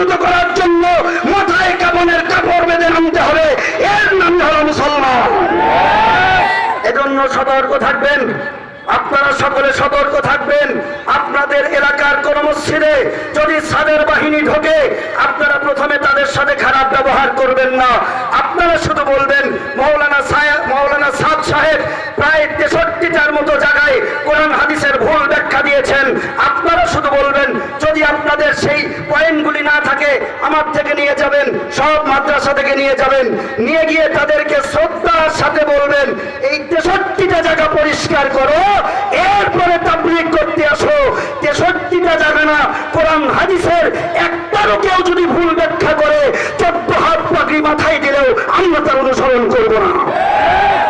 উন্নত করার জন্য মাথায় কাপনের কাপড় বেঁধে নামতে হবে। এর নাম হলো মুসলমান। এজন্য সতর্ক থাকবেন। আপনারা সকলে সতর্ক থাকবেন। আপনাদের এলাকার কোন মসজিদে যদি সাদের বাহিনী ঢোকে, আপনারা প্রথমে তাদের সাথে খারাপ ব্যবহার করবেন না। আপনারা শুধু বলবেন, মৌলানা মৌলানা সাদ সাহেব প্রায় তেষট্টিটার মতো জায়গায় কোরআন হাদিসের ভুল ব্যাখ্যা দিয়েছেন। আপনারা শুধু বলবেন, যদি আপনাদের সেই থাকে থেকে নিয়ে যাবেন, সব মাদ্রাসা থেকে নিয়ে যাবেন। নিয়ে গিয়ে তাদেরকে শ্রদ্ধার সাথে বলবেন, এই তেষট্টিটা জায়গা পরিষ্কার করো, এরপরে তাবলিক করতে আসো। তেষট্টিটা জায়গা না, কোরআন, হাদিসের একটারও কেউ যদি ভুল ব্যাখ্যা করে, চোদ্দ হাত পাগড়ি মাথায় দিলেও আমরা তার অনুসরণ করব না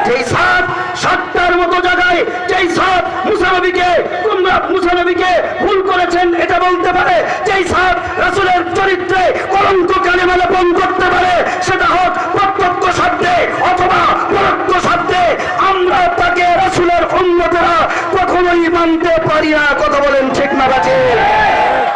যেই সাত সাতটার মতো জায়গায় যেই সাত মুসানবীকে তোমরা মুসানবীকে ভুল করেছেন, এটা বলতে পারে যেই সাত রাসূলের চরিত্রে কলঙ্ক কালিমা লেপন করতে পারে, সেটা হোক প্রত্যক্ষ শব্দে অথবা পরোক্ষ শব্দে। আমরা তাকে রাসূলের উন্নতরা কখনোই মানতে পারি না। কথা বলেন ঠিক না বাজে?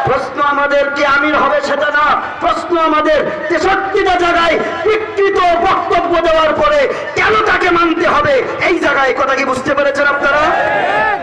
প্রশ্ন আমাদের যে আমির হবে সেটা না। প্রশ্ন আমাদের তেষট্টিটা জায়গায় বিকৃত বক্তব্য দেওয়ার পরে কেন তাকে মানতে হবে? এই জায়গায় কথা কি বুঝতে পেরেছেন আপনারা?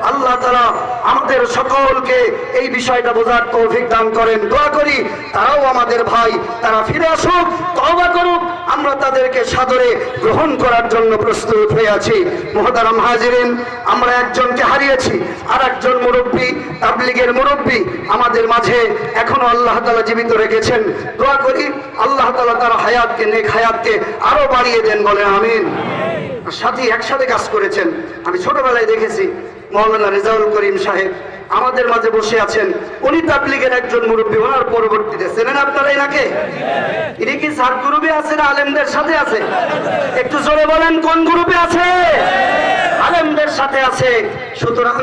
আল্লাহ তারা আমাদের সকলকে এই বিষয়টা বোঝার তৌফিক দান করেন। দোয়া করি তারাও আমাদের ভাই, তারা ফিরে আসুক, তওবা করুক, আমরা তাদেরকে সাদরে গ্রহণ করার জন্য প্রস্তুত হয়ে আছি। মহতারাম হাজিরিন, আমরা একজনকে হারিয়েছি আর একজন মুরব্বী, তাবলিগের মুরব্বী আমাদের মাঝে এখনও আল্লাহ তালা জীবিত রেখেছেন। দোয়া করি আল্লাহ তালা তার হায়াতকে, নেক হায়াতকে আরও বাড়িয়ে দেন বলেন আমিন। সাথী একসাথে কাজ করেছেন। আমি ছোটবেলায় দেখেছি মৌলানা রেজাউল করিম সাহেব আমাদের মাঝে বসে আছেন। উনি তাবলিগের একজন মুরব্বী, ওনার পরবর্তীতে। চেনেন আপনারা এনাকে? ইনি কি সার গ্রুপে আছে না আলেমদের সাথে আছে? একটু জোরে বলেন, কোন গ্রুপে আছে? আলেমদের সাথে আছে। সুতরাং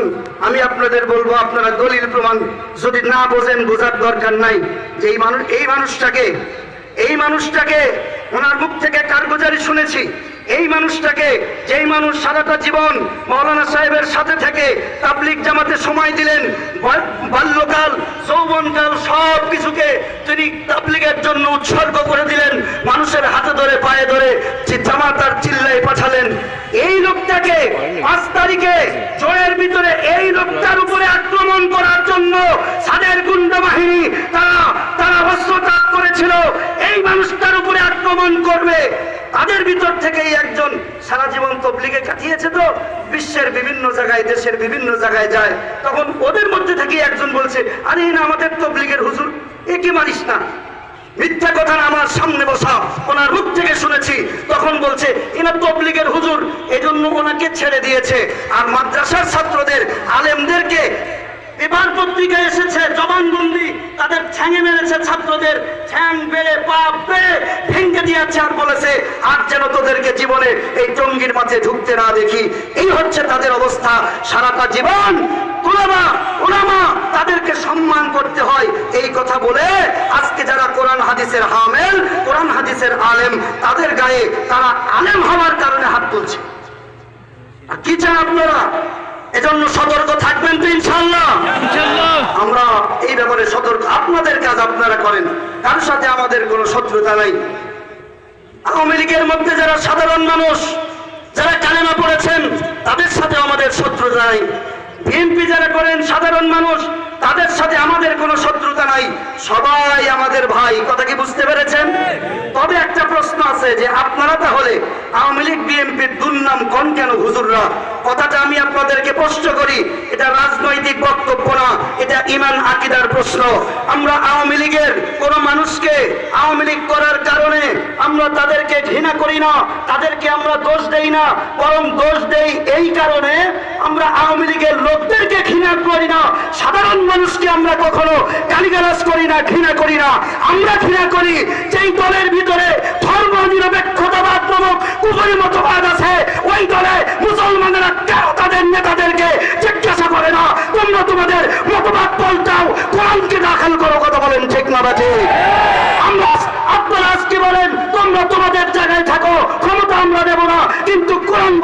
আমি আপনাদের বলব, আপনারা দলিল প্রমাণ যদি না বোঝেন, বোঝার দরকার নাই। যে এই মানুষ এই মানুষটাকে এই মানুষটাকে ওনার মুখ থেকে কারগুজারি শুনেছি। এই মানুষটাকে, যেই মানুষ সারাটা জীবন মৌলানা সাহেবের সাথে থেকে তাবলিক জামাতে সময় দিলেন বাল্যকাল, যৌবনকাল সব কিছুকে তিনি তাবলিগের জন্য উৎসর্গ করে দিলেন, মানুষের হাতে ধরে, পায়ে ধরে জামাতার চিল্লাই পাঠালেন। এই লোকটাকে পাঁচ তারিখে জয়ের ভিতরে এই লোকটার উপরে আক্রমণ করার জন্য সাদের গুন্ডা বাহিনী তারা তারা অস্ত্রপাত করেছিল। এই মানুষটার উপরে আক্রমণ করবে। তাদের ভিতর থেকেই একজন সারা জীবন তবলিগে কাটিয়েছে তো, বিশ্বের বিভিন্ন জায়গায়, দেশের বিভিন্ন জায়গায় যায়। তখন ওদের মধ্যে থেকে একজন বলছে, আরে না, আমাদের তবলিগের হুজুর, এ কি মারিস না? মিথ্যা কথা আমার সামনে বসা। ওনার মুখ থেকে শুনেছি, তখন বলছে, এনা তবলিগের হুজুর, এজন্য ওনাকে ছেড়ে দিয়েছে। আর মাদ্রাসার ছাত্রদের, আলেমদেরকে পেপার পত্রিকায় এসেছে ঠ্যাঙে মেরেছে ছাত্রদের ঠ্যাং বেড়ে পা বেড়ে ভেঙে দিয়েছে আর বলেছে, আর যেন তোদেরকে জীবনে এই টঙ্গির মাঝে ঢুকতে না দেখি। এই হচ্ছে তাদের অবস্থা। সারাটা জীবন তাদেরকে সম্মান করতে হয়। এই কথা বলে আজকে যারা কোরআন হাদিসের হামেল, কোরআন হাদিসের আলেম, তাদের গায়ে তারা আলেম হওয়ার কারণে হাত তুলছে। কি চান আপনারা? এজন্য সতর্ক থাকবেন তো ইনশাল্লাহ আমরা এই ব্যাপারে সতর্ক। আপনাদের কাজ আপনারা করেন। কার সাথে আমাদের কোনো শত্রুতা নাই। আওয়ামী লীগের মধ্যে যারা সাধারণ মানুষ যারা কালেমা পড়েছেন তাদের সাথে আমাদের শত্রুতা নাই। বিএনপি যারা করেন সাধারণ মানুষ তাদের সাথে আমাদের কোনো শত্রুতা নাই। সবাই আমাদের ভাই। কথা কি বুঝতে পেরেছেন? তবে একটা প্রশ্ন আছে যে আপনারা তাহলে আওয়ামী লীগ, বিএনপির দুর্নাম কোন কেন হুজুররা? কথাটা আমি আপনাদেরকে প্রশ্ন করি। এটা রাজনৈতিক বক্তব্য না, এটা ইমান আকিদার প্রশ্ন। আমরা আওয়ামী লীগের কোন মানুষকে আওয়ামী লীগ করার কারণে আমরা তাদেরকে ঘৃণা করি না, তাদেরকে আমরা দোষ দেই না, বরং দোষ দেই এই কারণে আমরা আওয়ামী লীগের লোকদেরকে সাধারণ মানুষকে আমরা কখনো গালিগালাজ করি না, ঘৃণা করি না। আমরা ঘৃণা করি যেই দলের ভিতরে ধর্ম নিরপেক্ষতাবাদ নামক কুপুরি মতবাদ আছে, ওই দলে মুসলমানেরা কেন তাদের নেতাদেরকে জিজ্ঞাসা করে না, তোমরা তোমাদের মতবাদ পাল্টাও, কোরআনকে দাখিল করো, কথা বলেন ঠিক না আমরা আপনারা আজকে বলেন তোমরা তোমাদের জায়গায় থাকো ক্ষমতা আমরা দেব না কিন্তু কোরআন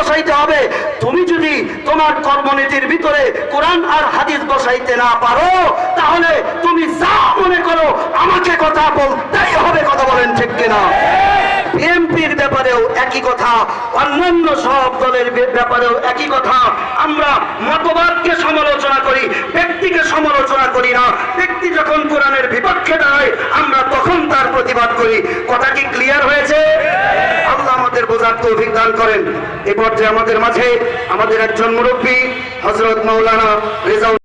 বসাইতে হবে। তুমি যদি তোমার কর্মনীতির ভিতরে কোরআন আর হাদিস বসাইতে না পারো, তাহলে তুমি যা মনে করো, আমাকে কথা বলতেই হবে, কথা বলেন ঠিক কিনা? বিএনপির ব্যাপারেও একই কথা, অন্যান্য সব দলের ব্যাপারেও একই কথা। আমরা মতবাদকে সমালোচনা করি, ব্যক্তিকে সমালোচনা করি না। ব্যক্তি যখন কোরআনের বিপক্ষে দাঁড়ায়, আমরা তখন তার প্রতিবাদ করি। কথা কি ক্লিয়ার হয়েছে? তৌফিক দান করেন। এ পর্যায়ে আমাদের মাঝে আমাদের একজন মুরব্বী হজরত মৌলানা রেজাউল